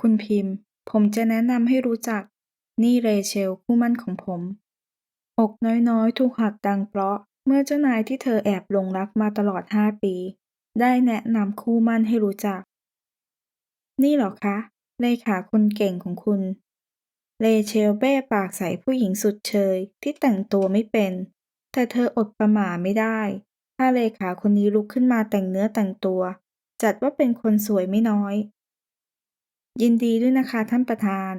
คุณพิมพ์ ผมจะแนะนำให้รู้จัก นี่เรเชลคู่มั่นของผม อกน้อยๆ ถูกหักดังเพราะ เมื่อเจ้านายที่เธอแอบหลงรักมาตลอดห้าปี ได้แนะนำคู่มั่นให้รู้จัก นี่เหรอคะ เลขาคนเก่งของคุณ เรเชลเบ้ปากใส่ผู้หญิงสุดเชยที่แต่งตัวไม่เป็น แต่เธออดประหม่าไม่ได้ ถ้าเลขาคนนี้ลุกขึ้นมาแต่งเนื้อแต่งตัว จัดว่าเป็นคนสวยไม่น้อย ยินดีด้วยนะคะท่านประธาน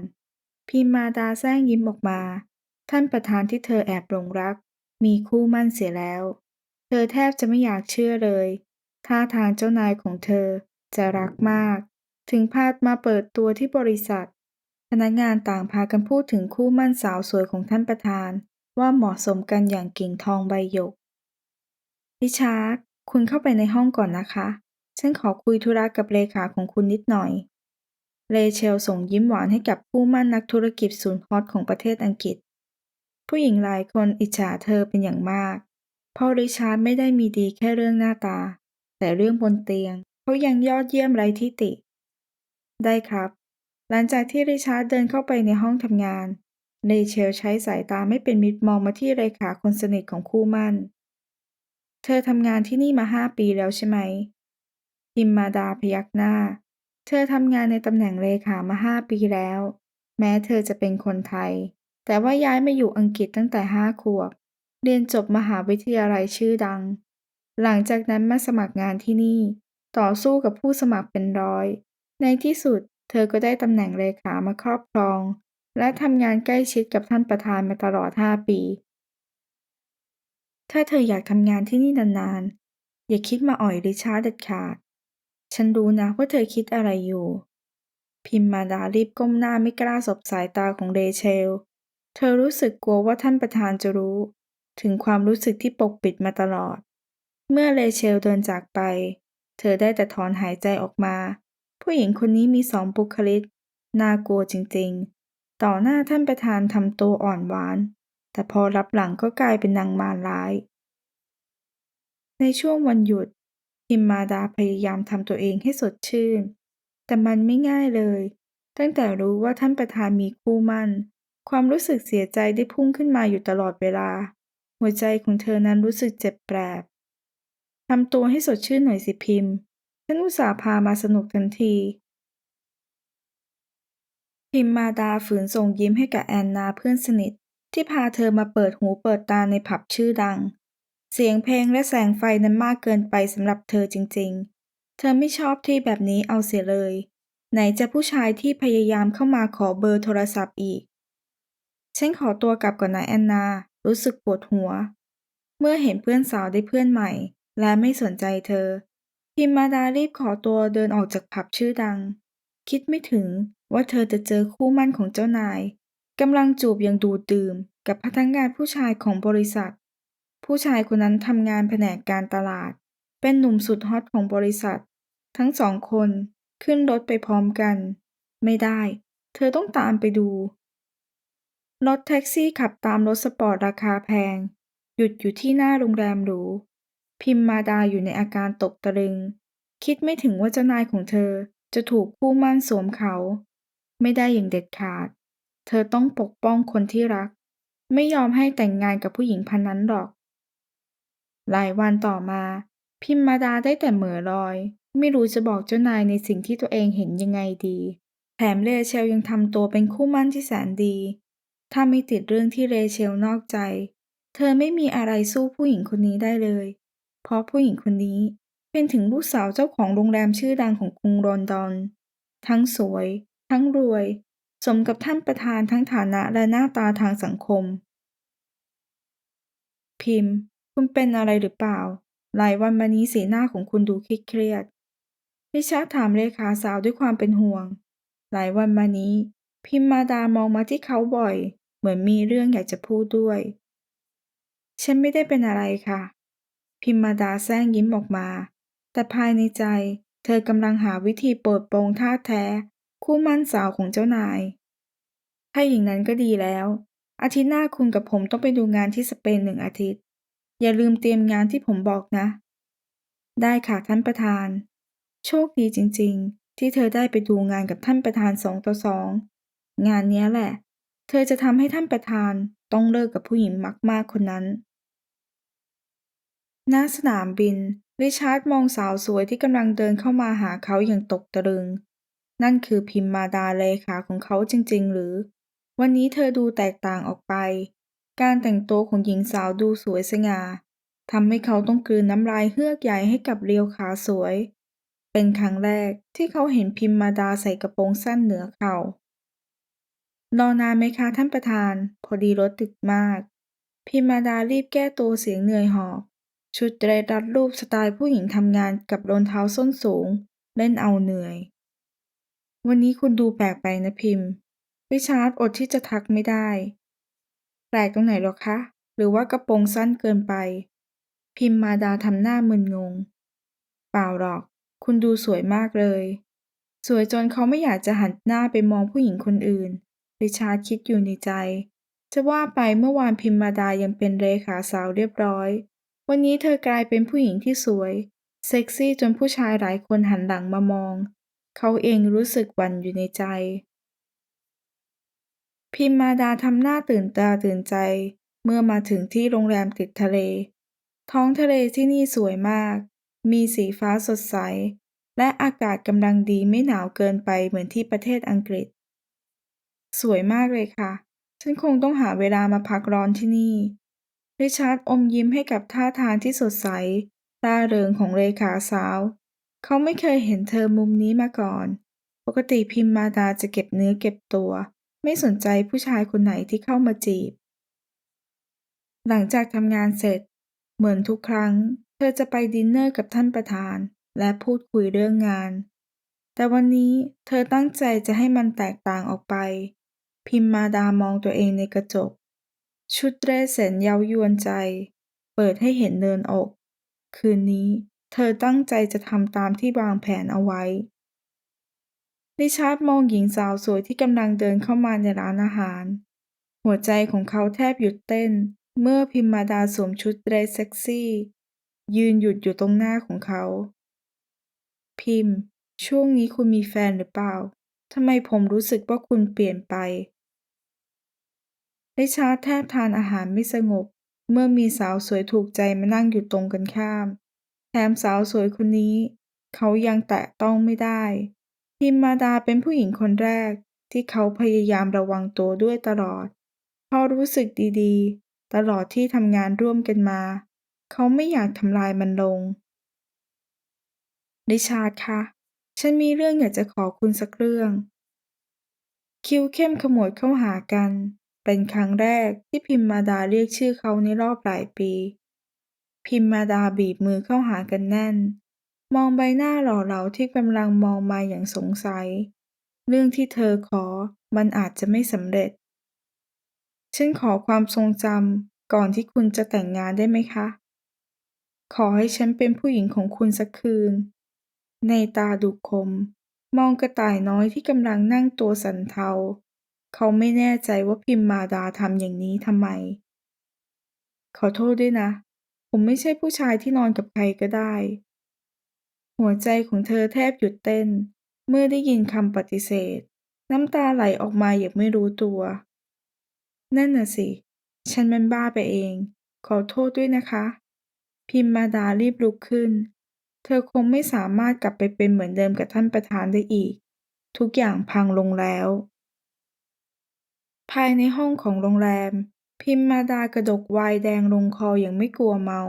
พิมมาดาแซงยิ้มออกมา ท่านประธานที่เธอแอบหลงรัก มีคู่มั่นเสียแล้ว เธอแทบจะไม่อยากเชื่อเลย ท่าทางเจ้านายของเธอจะรักมาก ถึงพาดมาเปิดตัวที่บริษัท พนักงานต่างพากันพูดถึงคู่มั่นสาวสวยของท่านประธาน ว่าเหมาะสมกันอย่างกิ่งทองใบหยกริชาร์ดคุณเข้าไปในห้องก่อนนะคะ ฉันขอคุยธุระกับเลขาของคุณนิดหน่อย เรเชลส่งยิ้มหวานให้กับคู่มั่นนักธุรกิจศูนย์ฮอตของประเทศอังกฤษ ผู้หญิงหลายคนอิจฉาเธอเป็นอย่างมาก เพราะริชาร์ดไม่ได้มีดีแค่เรื่องหน้าตา แต่เรื่องบนเตียงเขายังยอดเยี่ยมไร้ที่ติ ได้ครับ หลังจากที่ริชาร์ดเดินเข้าไปในห้องทำงานเรเชลใช้สายตาไม่เป็นมิตรมองมาที่เลขาคนสนิทของคู่มั่น เธอทำงานที่นี่มาห้าปีแล้วใช่ไหมพิมมาดาพยักหน้า เธอทำงานในตำแหน่งเลขามาห้าปีแล้ว แม้เธอจะเป็นคนไทย แต่ว่าย้ายมาอยู่อังกฤษตั้งแต่ห้าขวบ เรียนจบมหาวิทยาลัยชื่อดัง หลังจากนั้นมาสมัครงานที่นี่ ต่อสู้กับผู้สมัครเป็นร้อย ในที่สุดเธอก็ได้ตำแหน่งเลขามาครอบครอง และทำงานใกล้ชิดกับท่านประธานมาตลอดห้าปี ถ้าเธออยากทำงานที่นี่นานๆ อย่าคิดมาอ่อยริชาร์ดเด็ดขาด ฉันรู้นะว่าเธอคิดอะไรอยู่ พิมมาดารีบก้มหน้าไม่กล้าสบสายตาของเรเชล เธอรู้สึกกลัวว่าท่านประธานจะรู้ ถึงความรู้สึกที่ปกปิดมาตลอด เมื่อเรเชลเดินจากไป เธอได้แต่ถอนหายใจออกมา ผู้หญิงคนนี้มีสองบุคลิก น่ากลัวจริงๆ ต่อหน้าท่านประธานทำตัวอ่อนหวาน แต่พอรับหลังก็กลายเป็นนางมารร้าย ในช่วงวันหยุด พิมมาดาพยายามทำตัวเองให้สดชื่น แต่มันไม่ง่ายเลย ตั้งแต่รู้ว่าท่านประธานมีคู่มั่น ความรู้สึกเสียใจได้พุ่งขึ้นมาอยู่ตลอดเวลา หัวใจของเธอนั้นรู้สึกเจ็บแปลบทำตัวให้สดชื่นหน่อยสิพิมพ์ฉันอุตส่าห์พามาสนุกทันที พิมมาดาฝืนส่งยิ้มให้กับแอนนาเพื่อนสนิท ที่พาเธอมาเปิดหูเปิดตาในผับชื่อดัง เสียงเพลงและแสงไฟนั้นมากเกินไปสำหรับเธอจริงๆ เธอไม่ชอบที่แบบนี้เอาเสียเลย ไหนจะผู้ชายที่พยายามเข้ามาขอเบอร์โทรศัพท์อีก ฉันขอตัวกลับก่อนนะแอนนา รู้สึกปวดหัว เมื่อเห็นเพื่อนสาวได้เพื่อนใหม่ และไม่สนใจเธอ พิมมาดารีบขอตัวเดินออกจากผับชื่อดัง คิดไม่ถึงว่าเธอจะเจอคู่มั่นของเจ้านายกำลังจูบอย่างดูดื่มกับพนักงานผู้ชายของบริษัท ผู้ชายคนนั้นทำงานแผนกการตลาด เป็นหนุ่มสุดฮอตของบริษัท ทั้งสองคนขึ้นรถไปพร้อมกัน ไม่ได้ เธอต้องตามไปดู รถแท็กซี่ขับตามรถสปอร์ตราคาแพง หยุดอยู่ที่หน้าโรงแรมหรู พิมมาดาอยู่ในอาการตกตะลึง คิดไม่ถึงว่าเจ้านายของเธอจะถูกคู่มั่นสวมเขา ไม่ได้อย่างเด็ดขาด เธอต้องปกป้องคนที่รัก ไม่ยอมให้แต่งงานกับผู้หญิงพันนั้นหรอก หลายวันต่อมา พิมมาดาได้แต่เหม่อลอย ไม่รู้จะบอกเจ้านายในสิ่งที่ตัวเองเห็นยังไงดีแถมเรเชลยังทำตัวเป็นคู่มั่นที่แสนดี ถ้าไม่ติดเรื่องที่เรเชลนอกใจ เธอไม่มีอะไรสู้ผู้หญิงคนนี้ได้เลย เพราะผู้หญิงคนนี้เป็นถึงลูกสาวเจ้าของโรงแรมชื่อดังของกรุงลอนดอน ทั้งสวย ทั้งรวย สมกับท่านประธานทั้งฐานะและหน้าตาทางสังคม พิมพ์ คุณเป็นอะไรหรือเปล่า หลายวันมานี้สีหน้าของคุณดูเครียดริชาร์ดถามเลขาสาวด้วยความเป็นห่วง หลายวันมานี้ พิมมาดามองมาที่เขาบ่อย เหมือนมีเรื่องอยากจะพูดด้วย ฉันไม่ได้เป็นอะไรค่ะ พิมมาดาแซงยิ้มออกมา แต่ภายในใจ เธอกำลังหาวิธีโปรดโปรงท่าแท้ คู่มั่นสาวของเจ้านาย ถ้าอย่างนั้นก็ดีแล้ว อาทิตย์หน้าคุณกับผมต้องไปดูงานที่สเปนหนึ่งอาทิตย์ อย่าลืมเตรียมงานที่ผมบอกนะ ได้ค่ะท่านประธาน โชคดีจริงๆ ที่เธอได้ไปดูงานกับท่านประธานสองต่อสองงานนี้แหละ เธอจะทำให้ท่านประธานต้องเลิกกับผู้หญิงมากๆคนนั้นณสนามบิน ริชาร์ดมองสาวสวยที่กำลังเดินเข้ามาหาเขาอย่างตกตะลึง นั่นคือพิมมาดาเลขาของเขาจริงๆ หรือ วันนี้เธอดูแตกต่างออกไป การแต่งตัวของหญิงสาวดูสวยสง่าทำให้เขาต้องกลืนน้ำลายเฮือกใหญ่ให้กับเรียวขาสวย เป็นครั้งแรกที่เขาเห็นพิมมาดาใส่กระโปรงสั้นเหนือเข่ารอนานไหมคะท่านประธาน พอดีรถติดมาก พิมมาดารีบแก้ตัวเสียงเหนื่อยหอบ ชุดเดรสรัดรูปสไตล์ผู้หญิงทำงานกับรองเท้าส้นสูง เล่นเอาเหนื่อย วันนี้คุณดูแปลกไปนะพิมพ์ริชาร์ดอดที่จะทักไม่ได้ แปลกตรงไหนหรอคะ หรือว่ากระโปรงสั้นเกินไป พิมมาดาทำหน้ามึนงง เปล่าหรอก คุณดูสวยมากเลย สวยจนเขาไม่อยากจะหันหน้าไปมองผู้หญิงคนอื่นริชาร์ดคิดอยู่ในใจ จะว่าไปเมื่อวานพิมมาดายังเป็นเลขาสาวเรียบร้อย วันนี้เธอกลายเป็นผู้หญิงที่สวย เซ็กซี่จนผู้ชายหลายคนหันหลังมามอง เขาเองรู้สึกหวั่นอยู่ในใจ พิมมาดาทำหน้าตื่นตาตื่นใจ เมื่อมาถึงที่โรงแรมติดทะเล ท้องทะเลที่นี่สวยมาก มีสีฟ้าสดใส และอากาศกำลังดีไม่หนาวเกินไปเหมือนที่ประเทศอังกฤษ สวยมากเลยค่ะ ฉันคงต้องหาเวลามาพักร้อนที่นี่ ริชาร์ดอมยิ้มให้กับท่าทางที่สดใสร่าเริงของเลขาสาว เขาไม่เคยเห็นเธอมุมนี้มาก่อน ปกติพิมมาดาจะเก็บเนื้อเก็บตัว ไม่สนใจผู้ชายคนไหนที่เข้ามาจีบ หลังจากทำงานเสร็จ เหมือนทุกครั้ง เธอจะไปดินเนอร์กับท่านประธาน และพูดคุยเรื่องงาน แต่วันนี้เธอตั้งใจจะให้มันแตกต่างออกไป พิมมาดามองตัวเองในกระจก ชุดเดรสแสนเย้ายวนใจ เปิดให้เห็นเนินอก คืนนี้เธอตั้งใจจะทำตามที่วางแผนเอาไว้ ริชาร์ดมองหญิงสาวสวยที่กำลังเดินเข้ามาในร้านอาหาร หัวใจของเขาแทบหยุดเต้น เมื่อพิมมาดาสวมชุดเดรสเซ็กซี่ ยืนหยุดอยู่ตรงหน้าของเขา พิมช่วงนี้คุณมีแฟนหรือเปล่าทำไมผมรู้สึกว่าคุณเปลี่ยนไปริชาร์ดแทบทานอาหารไม่สงบ เมื่อมีสาวสวยถูกใจมานั่งอยู่ตรงกันข้าม แถมสาวสวยคนนี้ เขายังแตะต้องไม่ได้ พิมมาดาเป็นผู้หญิงคนแรกที่เขาพยายามระวังตัวด้วยตลอด เพราะรู้สึกดีๆ ตลอดที่ทำงานร่วมกันมา เขาไม่อยากทำลายมันลงริชาร์ดคะฉันมีเรื่องอยากจะขอคุณสักเรื่อง คิวเข้มขมวดเข้าหากัน เป็นครั้งแรกที่พิมมาดาเรียกชื่อเขาในรอบหลายปี พิมมาดาบีบมือเข้าหากันแน่น มองใบหน้าหล่อเหลาที่กำลังมองมาอย่างสงสัย เรื่องที่เธอขอมันอาจจะไม่สำเร็จ ฉันขอความทรงจำก่อนที่คุณจะแต่งงานได้ไหมคะ ขอให้ฉันเป็นผู้หญิงของคุณสักคืน ในตาดุคม มองกระต่ายน้อยที่กำลังนั่งตัวสันเทา เขาไม่แน่ใจว่าพิมมาดาทำอย่างนี้ทำไม ขอโทษด้วยนะ ผมไม่ใช่ผู้ชายที่นอนกับใครก็ได้ หัวใจของเธอแทบหยุดเต้น เมื่อได้ยินคำปฏิเสธ น้ำตาไหลออกมาอย่างไม่รู้ตัว นั่นน่ะสิ ฉันมันบ้าไปเอง ขอโทษด้วยนะคะ พิมมาดารีบลุกขึ้น เธอคงไม่สามารถกลับไปเป็นเหมือนเดิมกับท่านประธานได้อีก ทุกอย่างพังลงแล้ว ภายในห้องของโรงแรม พิมมาดากระดกไวน์แดงลงคออย่างไม่กลัวเมา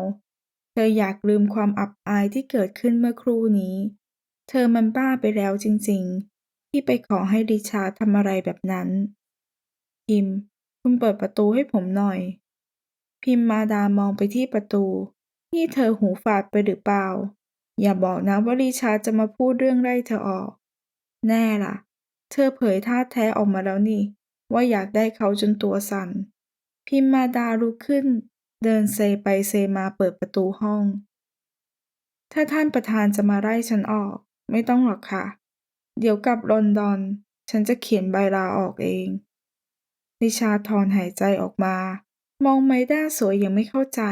เธออยากลืมความอับอายที่เกิดขึ้นเมื่อครู่นี้ เธอมันบ้าไปแล้วจริงๆ ที่ไปขอให้ริชาทำอะไรแบบนั้น พิมคุณเปิดประตูให้ผมหน่อย พิมมาดามองไปที่ประตู นี่เธอหูฝาดไปหรือเปล่า อย่าบอกนะว่าริชาจะมาพูดเรื่องไล่เธอออก แน่ล่ะ เธอเผยท่าแท้ออกมาแล้วนี่ ว่าอยากได้เขาจนตัวสั่น พิมมาดาลุกขึ้น เดินเซไปเซมาเปิดประตูห้อง ถ้าท่านประธานจะมาไล่ฉันออก ไม่ต้องหรอกค่ะ เดี๋ยวกลับลอนดอน ฉันจะเขียนใบลาออกเองริชาถอนหายใจออกมา มองไมด้าสวยยังไม่เข้าใจ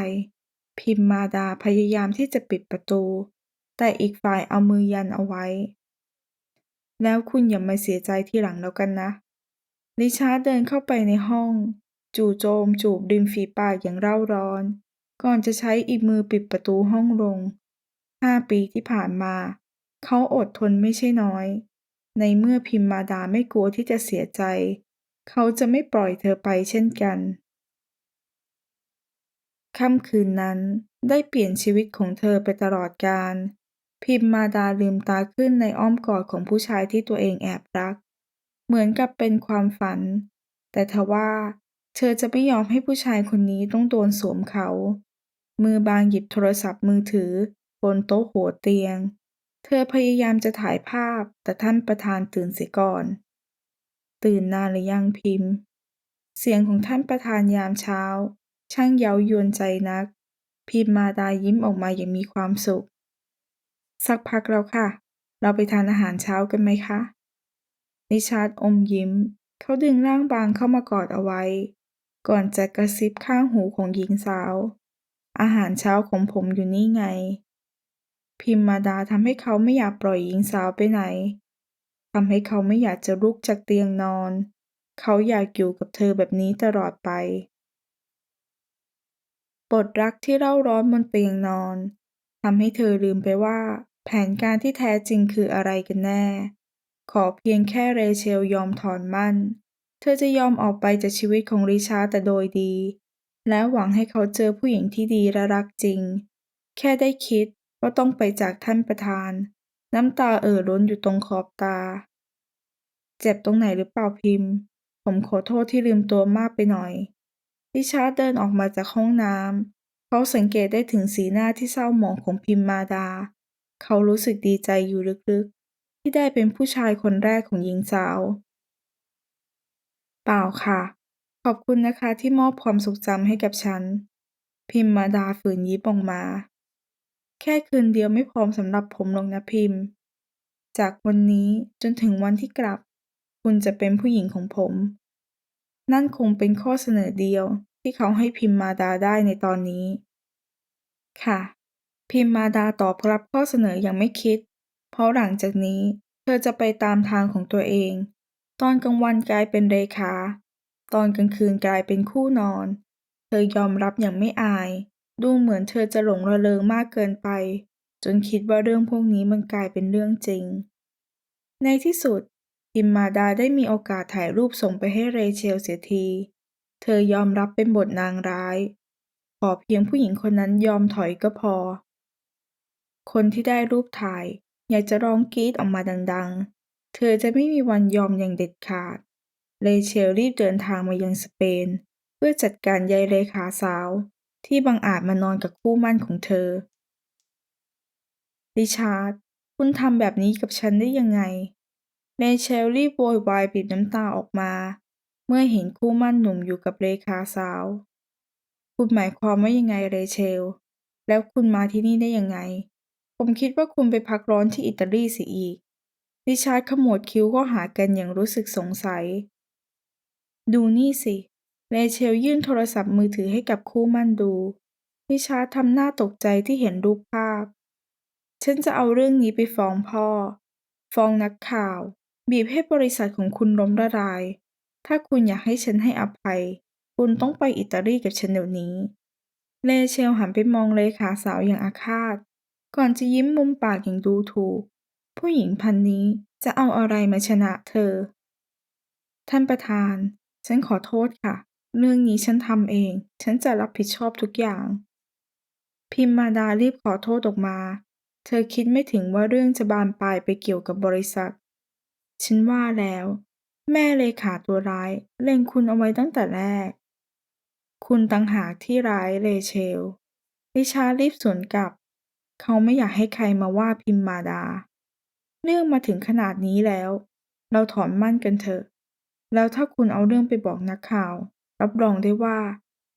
พิมมาดาพยายามที่จะปิดประตู แต่อีกฝ่ายเอามือยันเอาไว้ แล้วคุณอย่ามาเสียใจทีหลังแล้วกันนะริชาเดินเข้าไปในห้อง จู่โจมจูบริมฝีปากอย่างเร่าร้อน ก่อนจะใช้อีกมือปิดประตูห้องลงห้าปีที่ผ่านมา เขาอดทนไม่ใช่น้อย ในเมื่อพิมมาดาไม่กลัวที่จะเสียใจ เขาจะไม่ปล่อยเธอไปเช่นกันค่ำคืนนั้นได้เปลี่ยนชีวิตของเธอไปตลอดกาลพิมมาดาลืมตาขึ้นในอ้อมกอดของผู้ชายที่ตัวเองแอบรัก เหมือนกับเป็นความฝัน แต่ทว่า เธอจะไม่ยอมให้ผู้ชายคนนี้ต้องโดนสวมเขา มือบางหยิบโทรศัพท์มือถือ บนโต๊ะหัวเตียง เธอพยายามจะถ่ายภาพ แต่ท่านประธานตื่นเสียก่อน ตื่นนานหรือยังพิมพ์ เสียงของท่านประธานยามเช้า ช่างเย้ายวนใจนัก พิมมาดายิ้มออกมาอย่างมีความสุข สักพักแล้วค่ะ เราไปทานอาหารเช้ากันไหมคะริชาร์ดอมยิ้ม เขาดึงร่างบางเข้ามากอดเอาไว้ ก่อนจะกระซิบข้างหูของหญิงสาว อาหารเช้าของผมอยู่นี่ไง พิมมาดาทำให้เขาไม่อยากปล่อยหญิงสาวไปไหนทำให้เขาไม่อยากจะลุกจากเตียงนอน เขาอยากอยู่กับเธอแบบนี้ตลอดไปบทรักที่เร่าร้อนบนเตียงนอนทำให้เธอลืมไปว่า แผนการที่แท้จริงคืออะไรกันแน่ ขอเพียงแค่เรเชลยอมถอนมั่น เธอจะยอมออกไปจากชีวิตของริชาร์แต่โดยดี และหวังให้เขาเจอผู้หญิงที่ดีและรักจริง แค่ได้คิดว่าต้องไปจากท่านประธาน น้ำตาเอ่อล้นอยู่ตรงขอบตา เจ็บตรงไหนหรือเปล่าพิมพ์ ผมขอโทษที่ลืมตัวมากไปหน่อย ริชาร์ดเดินออกมาจากห้องน้ำเขาสังเกตได้ถึงสีหน้าที่เศร้าหมองของพิมมาดา เขารู้สึกดีใจอยู่ลึกๆ ที่ได้เป็นผู้ชายคนแรกของหญิงสาว เปล่าค่ะ ขอบคุณนะคะที่มอบความทรงจำให้กับฉัน พิมมาดาฝืนยิ้มออกมา แค่คืนเดียวไม่พร้อมสำหรับผมหรอกนะพิมพ์ จากวันนี้จนถึงวันที่กลับ คุณจะเป็นผู้หญิงของผม นั่นคงเป็นข้อเสนอเดียวที่เขาให้พิมมาดาได้ในตอนนี้ ค่ะ พิมมาดาตอบรับข้อเสนออย่างไม่คิด เพราะหลังจากนี้เธอจะไปตามทางของตัวเอง ตอนกลางวันกลายเป็นเลขา ตอนกลางคืนกลายเป็นคู่นอน เธอยอมรับอย่างไม่อาย ดูเหมือนเธอจะหลงระเริงมากเกินไป จนคิดว่าเรื่องพวกนี้มันกลายเป็นเรื่องจริง ในที่สุดพิมมาดาได้มีโอกาสถ่ายรูปส่งไปให้เรเชลเสียที เธอยอมรับเป็นบทนางร้าย ขอเพียงผู้หญิงคนนั้นยอมถอยก็พอ คนที่ได้รูปถ่าย อยากจะร้องกรี๊ดออกมาดังๆ เธอจะไม่มีวันยอมอย่างเด็ดขาดเรเชลรีบเดินทางมายังสเปน เพื่อจัดการยายเลขาสาว ที่บังอาจมานอนกับคู่มั่นของเธอ ริชาร์ด คุณทำแบบนี้กับฉันได้ยังไงเรเชลรีบโวยวายบีบน้ำตาออกมา เมื่อเห็นคู่มั่นหนุ่มอยู่กับเลขาสาว คุณหมายความว่ายังไงเรเชล แล้วคุณมาที่นี่ได้ยังไง ผมคิดว่าคุณไปพักร้อนที่อิตาลีเสียอีก ริชาร์ดขมวดคิ้วก็หากันอย่างรู้สึกสงสัย ดูนี่สิเรเชลยื่นโทรศัพท์มือถือให้กับคู่มั่นดู ริชาร์ดทำหน้าตกใจที่เห็นรูปภาพ ฉันจะเอาเรื่องนี้ไปฟ้องพ่อ ฟ้องนักข่าว บีบให้บริษัทของคุณล้มละลาย ถ้าคุณอยากให้ฉันให้อภัย คุณต้องไปอิตาลีกับฉันเดี๋ยวนี้เรเชลหันไปมองเลขาสาวอย่างอาฆาต ก่อนจะยิ้มมุมปากอย่างดูถูก ผู้หญิงพันนี้จะเอาอะไรมาชนะเธอ ท่านประธาน ฉันขอโทษค่ะ เรื่องนี้ฉันทำเอง ฉันจะรับผิดชอบทุกอย่าง พิมมาดารีบขอโทษออกมา เธอคิดไม่ถึงว่าเรื่องจะบานปลายไปเกี่ยวกับบริษัท ฉันว่าแล้ว แม่เลขาตัวร้ายเล็งคุณเอาไว้ตั้งแต่แรก คุณตังหากที่ร้ายเรเชล ริชาร์รีบสวนกลับ เขาไม่อยากให้ใครมาว่าพิมมาดา เรื่องมาถึงขนาดนี้แล้ว เราถอนมั่นกันเถอะ แล้วถ้าคุณเอาเรื่องไปบอกนักข่าว รับรองได้ว่า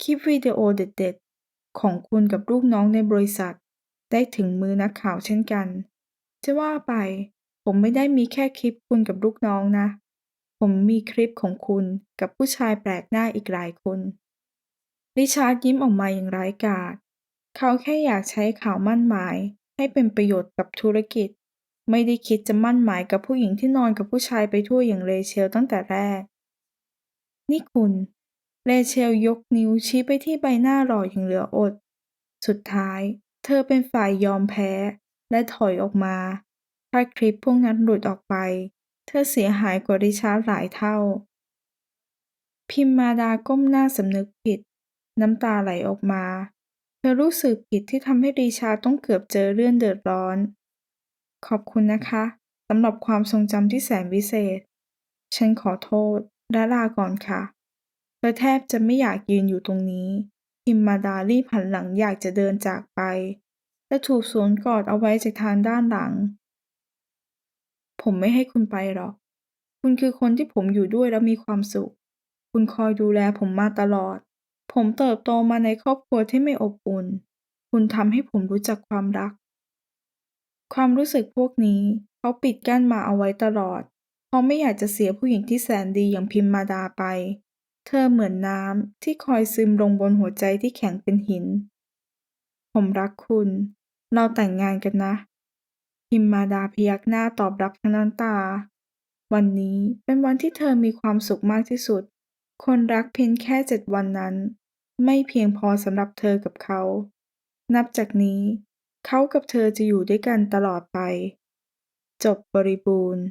คลิปวิดีโอเด็ดๆ ของคุณกับลูกน้องในบริษัท ได้ถึงมือนักข่าวเช่นกัน จะว่าไป ผมไม่ได้มีแค่คลิปคุณกับลูกน้องนะ ผมมีคลิปของคุณกับผู้ชายแปลกหน้าอีกหลายคน ริชาร์ดยิ้มออกมาอย่างร้ายกาจเขาแค่อยากใช้ข่าวมั่นหมายให้เป็นประโยชน์กับธุรกิจ ไม่ได้คิดจะมั่นหมายกับผู้หญิงที่นอนกับผู้ชายไปทั่วอย่างเรเชลตั้งแต่แรก นี่คุณ เรเชลยกนิ้วชี้ไปที่ใบหน้าหล่ออย่างเหลืออด สุดท้ายเธอเป็นฝ่ายยอมแพ้และถอยออกมา ถ้าคลิปพวกนั้นหลุดออกไป เธอเสียหายกว่าริชาร์ดหลายเท่า พิมมาดาก้มหน้าสำนึกผิด น้ำตาไหลออกมา เธอรู้สึกผิดที่ทำให้ริชาร์ดต้องเกือบเจอเรื่องเดือดร้อน ขอบคุณนะคะสำหรับความทรงจำที่แสนวิเศษ ฉันขอโทษและลาก่อนค่ะ เธอแทบจะไม่อยากยืนอยู่ตรงนี้ พิมมาดารีบหันหลังอยากจะเดินจากไป และถูกสวมกอดเอาไว้จากทางด้านหลัง ผมไม่ให้คุณไปหรอก คุณคือคนที่ผมอยู่ด้วยแล้วมีความสุข คุณคอยดูแลผมมาตลอด ผมเติบโตมาในครอบครัวที่ไม่อบอุ่น คุณทำให้ผมรู้จักความรัก ความรู้สึกพวกนี้เขาปิดกั้นมาเอาไว้ตลอด เพราะไม่อยากจะเสียผู้หญิงที่แสนดีอย่างพิมมาดาไป เธอเหมือนน้ำที่คอยซึมลงบนหัวใจที่แข็งเป็นหิน ผมรักคุณ เราแต่งงานกันนะ พิมมาดาพยักหน้าตอบรับทั้งน้ำตา วันนี้เป็นวันที่เธอมีความสุขมากที่สุด คนรักเพียงแค่เจ็ดวันนั้น ไม่เพียงพอสำหรับเธอกับเขา นับจากนี้ เขากับเธอจะอยู่ด้วยกันตลอดไป จบบริบูรณ์